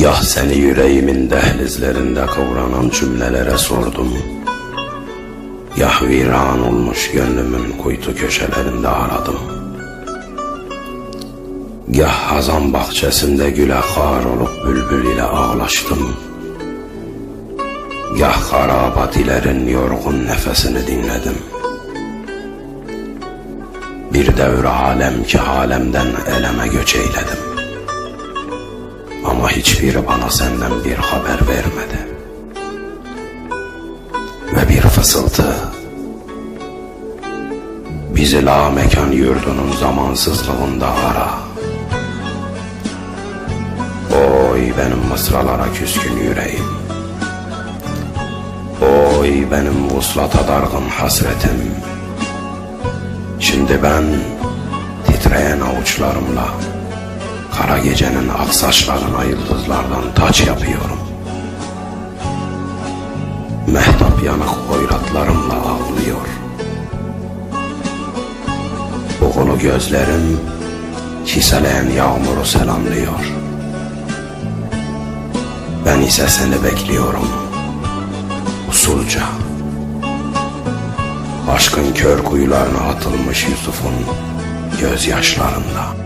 Gah seni yüreğimin dehlizlerinde kavranan cümlelere sordum. Gah viran olmuş gönlümün kuytu köşelerinde aradım. Gah hazan bahçesinde güle kar olup bülbül ile ağlaştım. Gah harabatilerin yorgun nefesini dinledim. Bir devre alem ki alemden eleme göç eyledim. Ama hiçbiri bana senden bir haber vermedi. Ve bir fısıltı bizi la mekan yurdunun zamansızlığında ara. Oy benim mısralara küskün yüreğim. Oy benim vuslata dargın hasretim. Şimdi ben titreyen avuçlarımla Kara gecenin ak saçlarına yıldızlardan taç yapıyorum. Mehtap yanık hoyratlarımla ağlıyor. Buğulu gözlerim çiseleyen yağmuru selamlıyor. Ben ise seni bekliyorum. Usulca. Aşkın kör kuyularına atılmış Yusuf'un gözyaşlarında.